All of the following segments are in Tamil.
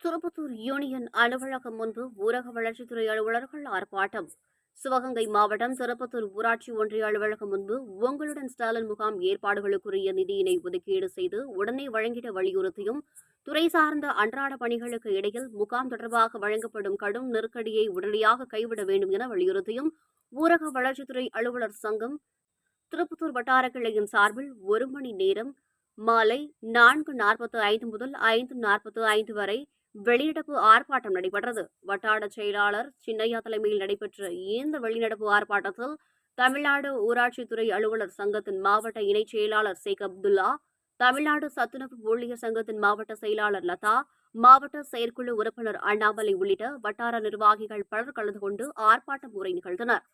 திருப்பத்தூர் யூனியன் அலுவலகம் முன்பு ஊரக வளர்ச்சித்துறை அலுவலர்கள் ஆர்ப்பாட்டம். சிவகங்கை மாவட்டம் திருப்பத்தூர் ஊராட்சி ஒன்றிய அலுவலகம் முன்பு உங்களுடன் ஸ்டாலின் முகாம் ஏற்பாடுகளுக்குரிய நிதியினை ஒதுக்கீடு செய்து உடனே வழங்கிட வலியுறுத்தியும் துறை சார்ந்த அன்றாட பணிகளுக்கு இடையில் முகாம் தொடர்பாக வழங்கப்படும் கடும் நெருக்கடியை உடனடியாக கைவிட வேண்டும் என வலியுறுத்தியும் ஊரக வளர்ச்சித்துறை அலுவலர் சங்கம் திருப்பத்தூர் வட்டார கிளையின் சார்பில் ஒரு மணி நேரம் மாலை நான்கு நாற்பத்து ஐந்து முதல் ஐந்து நாற்பத்து ஐந்து வரை வெளிநடப்பு ஆர்ப்பாட்டம் நடைபெற்றது. வட்டார செயலாளர் சின்னையா தலைமையில் நடைபெற்ற இந்த வெளிநடப்பு ஆர்ப்பாட்டத்தில் தமிழ்நாடு ஊராட்சித்துறை அலுவலர் சங்கத்தின் மாவட்ட இணைச் செயலாளர் ஷேக் அப்துல்லா தமிழ்நாடு சத்துணவு ஊழியர் சங்கத்தின் மாவட்ட செயலாளர் லதா மாவட்ட செயற்குழு உறுப்பினர் அண்ணாமலை உள்ளிட்ட வட்டார நிர்வாகிகள் பலர் கலந்து கொண்டு ஆர்ப்பாட்டம் உரை நிகழ்த்தினர்.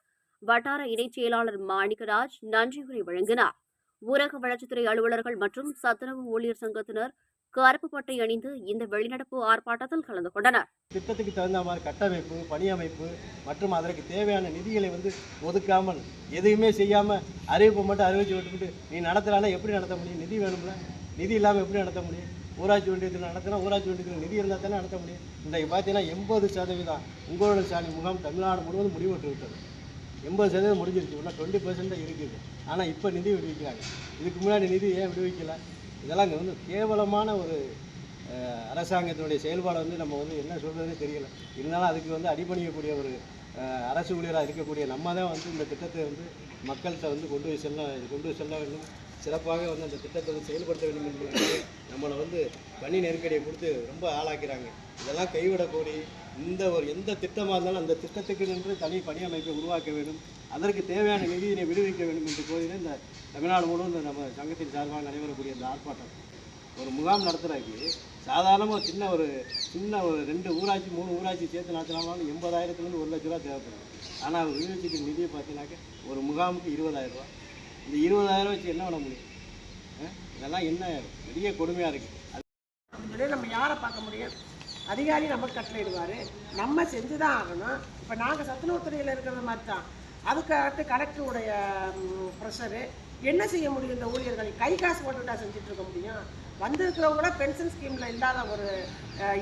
வட்டார இணைச் செயலாளர் மாணிக்கராஜ் நன்றியுரை வழங்கினார். ஊரக வளர்ச்சித்துறை அலுவலர்கள் மற்றும் சத்துணவு ஊழியர் சங்கத்தினர் கருப்பு பட்டை அணிந்து இந்த வெளிநடப்பு ஆர்ப்பாட்டத்தில் கலந்து கொண்டனர். திட்டத்துக்கு தகுந்த மாதிரி கட்டமைப்பு பணியமைப்பு மற்றும் அதற்கு தேவையான நிதிகளை வந்து ஒதுக்காமல் எதையுமே செய்யாமல் அறிவிப்பு மட்டும் அறிவிச்சு விட்டுவிட்டு நீ நடத்தலான்னா எப்படி நடத்த முடியும்? நிதி வேணும்ல. நிதி இல்லாமல் எப்படி நடத்த முடியும்? ஊராட்சி ஒன்றியத்தில் நடத்தினா ஊராட்சி ஒன்றியத்தில் நிதி இருந்தால் தானே நடத்த முடியும்? இன்றைக்கு பார்த்தீங்கன்னா எண்பது சதவீதம் உங்களோட சாணி முகாம் தமிழ்நாடு முழுவதும் முடிவெட்டு விட்டது. எண்பது சதவீதம் முடிஞ்சிருச்சு. இன்னும் டுவெண்ட்டி பர்சன்ட் இருக்குது. ஆனால் இப்போ நிதி விடுவிக்கிறாங்க. இதுக்கு முன்னாடி நிதி ஏன் விடுவிக்கல? இதெல்லாம் இங்கே வந்து கேவலமான ஒரு அரசாங்கத்தினுடைய செயல்பாடை வந்து நம்ம வந்து என்ன சொல்கிறதுனே தெரியல. இருந்தாலும் அதுக்கு வந்து அடிபணியக்கூடிய ஒரு அரசு ஊழியராக இருக்கக்கூடிய நம்ம தான் வந்து இந்த திட்டத்தை வந்து மக்கள்கிட்ட வந்து கொண்டு போய் செல்ல கொண்டு போய் செல்ல வேண்டும். சிறப்பாக வந்து அந்த திட்டத்தை வந்து செயல்படுத்த வேண்டும் என்பதற்காக நம்மளை வந்து பணி நெருக்கடியை கொடுத்து ரொம்ப ஆளாக்கிறாங்க. இதெல்லாம் கைவிடக்கூடிய இந்த ஒரு எந்த திட்டமாக இருந்தாலும் அந்த திட்டத்துக்கு நின்று தனி பணியமைப்பை உருவாக்க வேண்டும். அதற்கு தேவையான நிதியினை விடுவிக்க வேண்டும் என்று கோரி இந்த தமிழ்நாடு முழுவதும் இந்த நம்ம சங்கத்தின் சார்பாக நடைபெறக்கூடிய இந்த ஆர்ப்பாட்டம். ஒரு முகாம் நடத்துறதுக்கு சாதாரணமாக சின்ன ஒரு சின்ன ஒரு ரெண்டு ஊராட்சி மூணு ஊராட்சி சேர்த்து நடத்தினாலும் எண்பதாயிரத்துலேருந்து ஒரு லட்ச ரூபா தேவைப்படும். ஆனால் அவர் விடுவிச்சிக்கிற நிதியை பார்த்தீங்கன்னாக்க ஒரு முகாமுக்கு இருபதாயிரம் ரூபா. இந்த இருபதாயிரம் வச்சு என்ன பண்ண முடியும்? இதெல்லாம் என்ன பெரிய கொடுமையாக இருக்குது அது நம்ம யாரை பார்க்க முடியும்? அதிகாரி நம்ம கட்டளையிடுவார் நம்ம செஞ்சு தான் ஆகணும். இப்போ நாங்கள் சத்துணவுத்துறையில் இருக்கிற மாதிரி தான் அதுக்கு அடுத்து கலெக்டருடைய ப்ரெஷரு. என்ன செய்ய முடியும் இந்த ஊழியர்கள்? கை காசு போட்டுட்டா செஞ்சுட்டு இருக்க முடியும். வந்திருக்கிறவங்கள பென்ஷன் ஸ்கீமில் இல்லாத ஒரு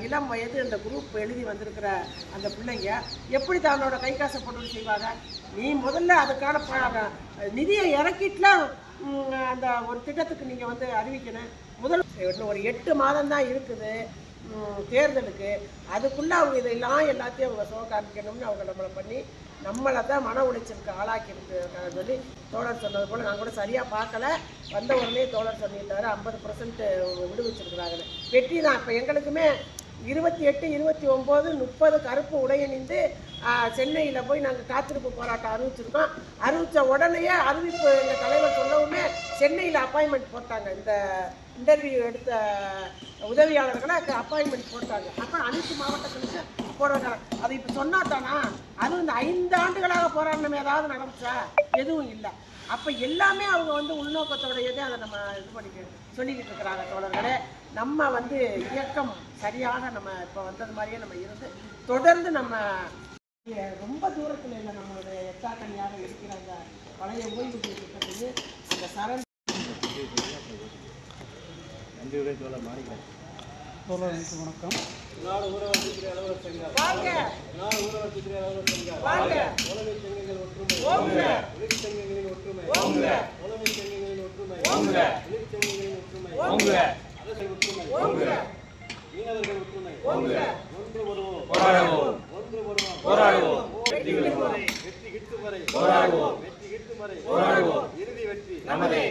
இளம் வயது இந்த குரூப் எழுதி வந்திருக்கிற அந்த பிள்ளைங்க எப்படி தன்னோட கை காசை போட்டு செய்வாங்க? நீ முதல்ல அதுக்கான நிதியை இறக்கிட்டுலாம் அந்த ஒரு திட்டத்துக்கு நீங்கள் வந்து அறிவிக்கணும். முதல் ஒரு எட்டு மாதம் தான் இருக்குது. தேர்தலுக்கு. அதுக்குள்ளே அவங்க இதெல்லாம் எல்லாத்தையும் அவங்க சோ காமிக்கணும்னு அவங்க நம்மளை பண்ணி நம்மளை தான் மன உளைச்சலுக்கு ஆளாக்கி சொல்லி தோழர் சொன்னது போல் நாங்கள் கூட சரியாக பார்க்கல. வந்த உடனே தோழர் சொல்லியிருந்தாரு ஐம்பது பர்சன்ட் விடுவிச்சிருக்கிறாங்கன்னு. வெற்றி தான் இப்போ எங்களுக்குமே இருபத்தி எட்டு இருபத்தி ஒம்பது முப்பது கருப்பு உடையணிந்து சென்னையில் போய் நாங்கள் காத்திருப்பு போராட்டம் அறிவிச்சிருக்கோம். அறிவித்த உடனேயே அறிவிப்பு எங்கள் தலைவர் சொல்லவுமே சென்னையில் அப்பாயின்மெண்ட் போட்டாங்க. இந்த இன்டர்வியூ எடுத்த உதவியாளர்களை அப்பாயின்மெண்ட் போட்டாங்க. அப்போ அனைத்து மாவட்டங்களுக்கு போடுறாங்க. அது இப்போ சொன்னா தானா? வந்து இந்த ஐந்து ஆண்டுகளாக போராடணும் ஏதாவது நடந்துச்சா? எதுவும் இல்லை. அப்போ எல்லாமே அவங்க வந்து உள்நோக்கத்தோடையதே அதை நம்ம இது பண்ணி சொல்லிக்கிட்டு இருக்கிறாங்க தோழர்களே. நம்ம வந்து இயக்கம் சரியாக நம்ம இப்போ வந்தது மாதிரியே நம்ம இருந்து தொடர்ந்து நம்ம ரொம்ப தூரத்தில் இல்லை நம்மளுடைய எட்டாக்கணியாக இருக்கிற அந்த பழைய ஓய்வு திட்டத்துக்கு அந்த சரண் உரை தோழர் மாணிக்கம் தோழர்களுக்கு வணக்கம் நாடு ஊரகத்துறை அலுவலர் சங்கம் வாங்க நாடு ஊரகத்துறை அலுவலர் சங்கம் வாங்க உலகை சங்கங்கள் ஒற்றுமை. ஓங்க! தொழிற்சங்கங்களின் ஒற்றுமை. ஓங்க! உலகை சங்கங்களின் ஒற்றுமை. ஓங்க! தொழிற்சங்கங்களின் ஒற்றுமை. ஒற்றுமை. ஓங்க! மீனவர்கள் ஒற்றுமை. ஓங்க! ஒன்று வருவோம். போராடுவோம். ஒன்று வருவோம். போராடுவோம். வெற்றி கிட்டும் வரை வெற்றி கிட்டும் வரை. போராடுவோம். வெற்றி கிட்டும் வரை. போராடுவோம். இறுதி வெற்றி. நமதே.